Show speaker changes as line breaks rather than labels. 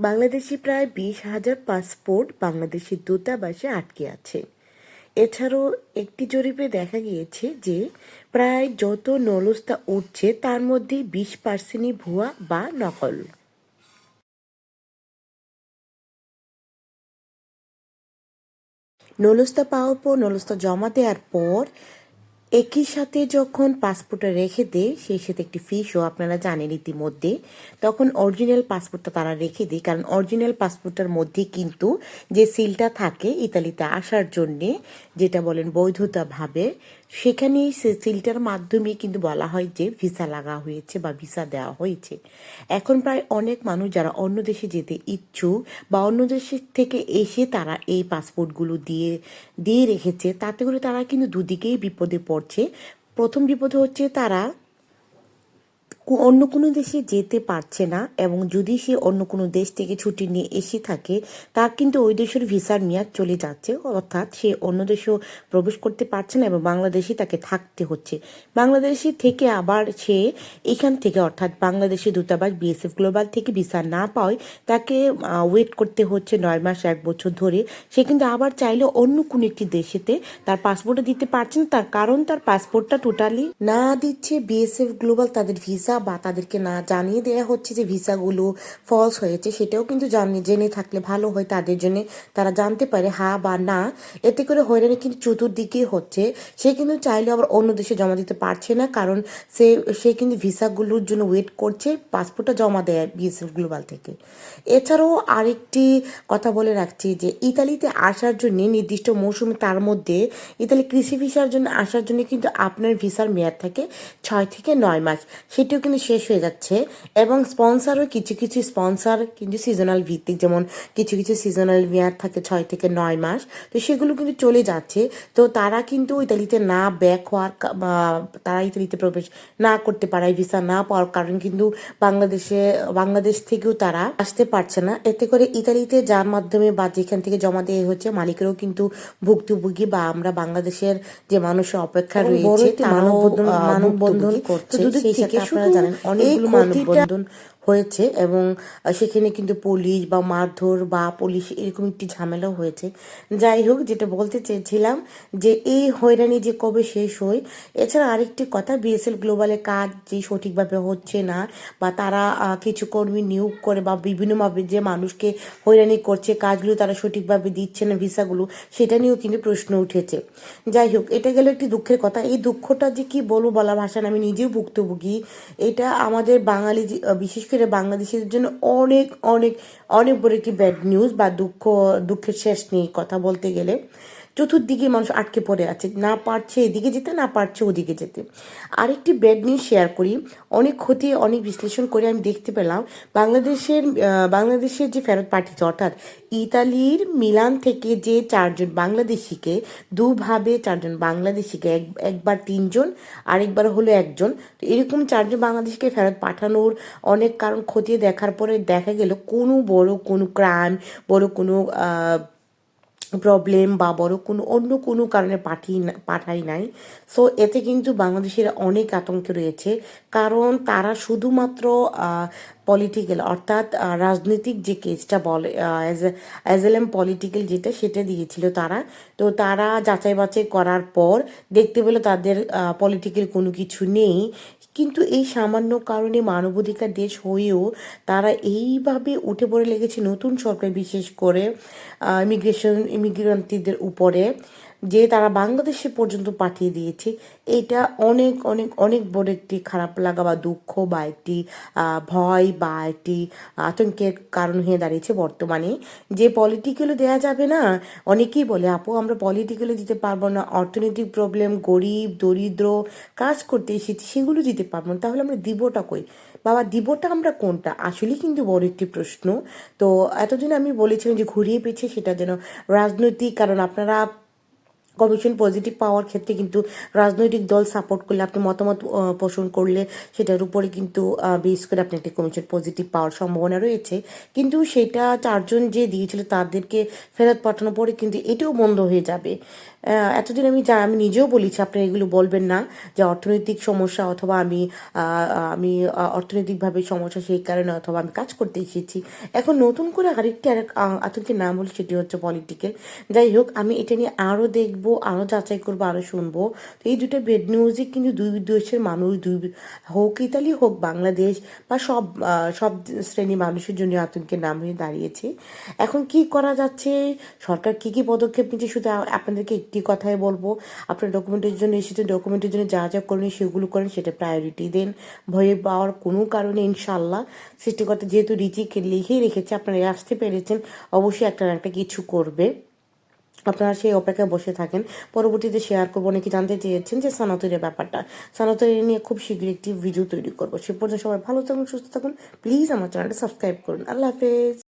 বাংলাদেশি প্রায় বিশ হাজার পাসপোর্ট বাংলাদেশের দূতাবাসে আটকে আছে। এছাড়াও একটি জরিপে দেখা গিয়েছে যে প্রায় যত নলস্তা উঠছে, তার মধ্যে বিশ পার্সেন্টই ভুয়া বা নকল। নলস্তা পাওয়ার পর, নলস্তা জমা দেওয়ার পর একই সাথে যখন পাসপোর্টটা রেখে দেয় সেই সাথে একটি ফিসও আপনারা জানেন ইতিমধ্যে। তখন অরিজিনাল পাসপোর্টটা তারা রেখে দেয়, কারণ অরিজিনাল পাসপোর্টটার মধ্যে কিন্তু যে সিলটা থাকে ইতালিতে আসার জন্যে, যেটা বলেন বৈধতাভাবে সেখানেই সে সিলটার মাধ্যমে কিন্তু বলা হয় যে ভিসা লাগা হয়েছে বা ভিসা দেওয়া হয়েছে। এখন প্রায় অনেক মানুষ যারা অন্য দেশে যেতে ইচ্ছুক বা অন্য দেশের থেকে এসে তারা এই পাসপোর্টগুলো দিয়ে দিয়ে রেখেছে, তাতে করে তারা কিন্তু দুদিকেই বিপদে পড়ছে। প্রথম বিপদ হচ্ছে তারা অন্য কোনো দেশে যেতে পারছে না এবং যদি সে অন্য কোনো দেশ থেকে ছুটি নিয়ে এসে থাকে, তার কিন্তু ওই দেশের ভিসার মেয়াদ চলে যাচ্ছে। অর্থাৎ সে অন্য দেশেও প্রবেশ করতে পারছে না এবং বাংলাদেশে তাকে থাকতে হচ্ছে। বাংলাদেশে থেকে আবার সে এখান থেকে, অর্থাৎ বাংলাদেশের দূতাবাস, বিএসএফ গ্লোবাল থেকে ভিসা না পাওয়ায় তাকে ওয়েট করতে হচ্ছে নয় মাস, এক বছর ধরে। সে কিন্তু আবার চাইলে অন্য কোনো একটি দেশেতে তার পাসপোর্টটা দিতে পারছে না। তার কারণ তার পাসপোর্টটা টোটালি না দিচ্ছে বিএসএফ গ্লোবাল, তাদের ভিসা বা তাদেরকে না জানিয়ে দেওয়া হচ্ছে যে ভিসাগুলো ফলস হয়েছে, সেটাও কিন্তু জানিয়ে জেনে থাকলে ভালো হয়, তাদের জন্য তারা জানতে পারে হ্যাঁ বা না। এতে করে হয়রানি কিন্তু চতুর্দিকেই হচ্ছে। সে কিন্তু চাইলে আবার অন্য দেশে জমা দিতে পারছে না, কারণ সে সে কিন্তু ভিসাগুলোর জন্য ওয়েট করছে পাসপোর্টটা জমা দেয় বিএসএফ গ্লোবাল থেকে। এছাড়াও আরেকটি কথা বলে রাখছি যে, ইতালিতে আসার জন্য নির্দিষ্ট মৌসুমে তার মধ্যে ইতালি কৃষি ভিসার জন্য আসার জন্য কিন্তু আপনার ভিসার মেয়াদ থাকে ছয় থেকে নয় মাস। সেটিও কিন্তু শেষ হয়ে যাচ্ছে। এবং স্পন্সারও কিছু কিছু স্পন্সার কিন্তু সিজনাল ভিত্তিক যেমন কিছু কিছু সিজনাল মেয়াদ থাকে ছয় থেকে নয় মাস। তো সেগুলো কিন্তু চলে যাচ্ছে। তো তারা কিন্তু ইতালিতে না ব্যাক হওয়ার তারা ইতালিতে প্রবেশ না করতে পারায় ভিসা না পাওয়ার কারণ কিন্তু বাংলাদেশে বাংলাদেশ থেকেও তারা আসতে পারছে না। এতে করে ইতালিতে যার মাধ্যমে বা যেখান থেকে জমা দেওয়া হচ্ছে মালিকেরও কিন্তু ভুক্তভোগী বা আমরা বাংলাদেশের যে মানুষের অপেক্ষা রয়েছে
মানববন্ধন- মানববন্ধন করছে। সেই
থেকে
শুধু
জানেন অনেকগুলো মানববন্ধন হয়েছে এবং সেখানে কিন্তু পুলিশ বা মারধর বা পুলিশ এরকম একটি ঝামেলাও হয়েছে। যাই হোক, যেটা বলতে চেয়েছিলাম যে, এই হয়রানি যে কবে শেষ হয়, এছাড়া আরেকটি কথা, বিএসএল গ্লোবালের কাজ যে সঠিকভাবে হচ্ছে না বা তারা কিছু কর্মী নিয়োগ করে বা বিভিন্নভাবে যে মানুষকে হয়রানি করছে, কাজগুলো তারা সঠিকভাবে দিচ্ছে না, ভিসাগুলো, সেটা নিয়েও কিন্তু প্রশ্ন উঠেছে। যাই হোক, এটা গেল একটি দুঃখের কথা। এই দুঃখটা যে কি বলব বলা ভাষা আমি নিজেও ভুক্তভোগী। এটা আমাদের বাঙালি বিশেষ করে বাংলাদেশের জন্য অনেক অনেক অনেক বড় একটি ব্যাড নিউজ বা দুঃখ, দুঃখের শেষ নেই কথা বলতে গেলে। চতুর্দিকে মানুষ আটকে পড়ে আছে। না পারছে এদিকে যেতে, না পারছে ওদিকে যেতে। আরেকটি ব্যাড নিউজ শেয়ার করি। অনেক ক্ষতি, অনেক বিশ্লেষণ করে আমি দেখতে পেলাম। বাংলাদেশের বাংলাদেশের যে ফেরত পাঠিয়েছে, অর্থাৎ ইতালির মিলান থেকে যে চারজন বাংলাদেশিকে, দুভাবে চারজন বাংলাদেশিকে, এক, একবার তিনজন, আরেকবার হলো একজন। তো এরকম চারজন বাংলাদেশিকে ফেরত পাঠানোর অনেক কারণ খতিয়ে দেখার পরে দেখা গেল কোনো বড় কোনো ক্রাইম বড় কোনো প্রবলেম বা বড় কোনো, অন্য কোনো কারণে পাঠিয়ে পাঠাই নাই। সো এতে কিন্তু বাংলাদেশের অনেক আতঙ্কে রয়েছে। কারণ তারা শুধুমাত্র পলিটিক্যাল অর্থাৎ রাজনৈতিক যে কেসটা বলে অ্যাজেলেম পলিটিক্যাল যেটা, সেটা দিয়েছিল তারা। তো তারা যাচাই বাছাই করার পর দেখতে পেল তাদের পলিটিক্যাল কোনো কিছু নেই। কিন্তু এই সামান্য কারণে মানবাধিকার দেশ হয়েও তারা এইভাবে উঠে পড়ে লেগেছে নতুন সরকার বিশেষ করে ইমিগ্রেশন ইমিগ্রান্টদের উপরে। যে তারা বাংলাদেশে পর্যন্ত পাঠিয়ে দিয়েছে, এটা অনেক অনেক অনেক বড় একটি খারাপ লাগা বা দুঃখ বা একটি ভয় বা একটি আতঙ্কের কারণ হয়ে দাঁড়িয়েছে বর্তমানে। যে পলিটিক্যালও দেওয়া যাবে না, অনেকেই বলে, আপু, আমরা পলিটিক্যালও দিতে পারব না, অর্থনৈতিক প্রবলেম গরিব, দরিদ্র, কাজ করতে এসেছি, সেগুলো দিতে পারব না, তাহলে আমরা দিবটা কই? বাবা, দিবটা আমরা কোনটা? আসলেই কিন্তু বড় একটি প্রশ্ন। তো এতদিন আমি বলেছিলাম যে ঘুরিয়ে পেয়েছে সেটা যেন রাজনৈতিক, কারণ আপনারা কমিশন পজিটিভ পাওয়ার ক্ষেত্রে কিন্তু রাজনৈতিক দল সাপোর্ট করলে আপনি মতামত পোষণ করলে সেটার উপরে কিন্তু বেস করে আপনি একটি কমিশন পজিটিভ পাওয়ার সম্ভাবনা রয়েছে। কিন্তু সেটা চারজন যে দিয়েছিল তাদেরকে ফেরত পাঠানোর পরে কিন্তু এটাও বন্ধ হয়ে যাবে। এতদিন আমি যা, আমি নিজেও বলেছি, আপনারা এগুলো বলবেন না যে অর্থনৈতিক সমস্যা অথবা আমি আমি অর্থনৈতিকভাবে সমস্যা সেই কারণে অথবা আমি কাজ করতে এসেছি। এখন নতুন করে আরেকটি আরেক আতঙ্কের নাম হলো সেটি হচ্ছে পলিটিক্যাল যাই হোক, আমি এটা নিয়ে আরও দেখব। আরও যাচাই করব আরও শুনব। তো এই দুটো বেড নিউজে কিন্তু দুই দেশের মানুষ, দুই হোক ইতালি হোক বাংলাদেশ বা সব সব শ্রেণি মানুষের জন্য আতঙ্কের নাম হয়ে দাঁড়িয়েছে। এখন কি করা যাচ্ছে? সরকার কি কি পদক্ষেপ নিচ্ছে শুধু আপনাদেরকে একটি কথাই বলব। আপনার ডকুমেন্টের জন্য এসেছে ডকুমেন্টের জন্য যা যা করেন, সেগুলো করেন, সেটা প্রায়োরিটি দেন। ভয়ে পাওয়ার কোনো কারণে ইনশাল্লাহ সৃষ্টিকর্তা যেহেতু রিচিকে লিখেই রেখেছে, আপনারা আসতে পেরেছেন, অবশ্যই একটা না একটা কিছু করবে। আপনারা সেই অপেক্ষায় বসে থাকেন। পরবর্তীতে শেয়ার করব। অনেকে জানতে চেয়েছেন যে সানাতরের ব্যাপারটা। সানাতরি নিয়ে খুব শীঘ্রই একটি ভিডিও তৈরি করব। সে পর্যন্ত সবাই ভালো থাকুন, সুস্থ থাকুন। প্লিজ আমার চ্যানেলটা সাবস্ক্রাইব করুন। আল্লাহ হাফেজ।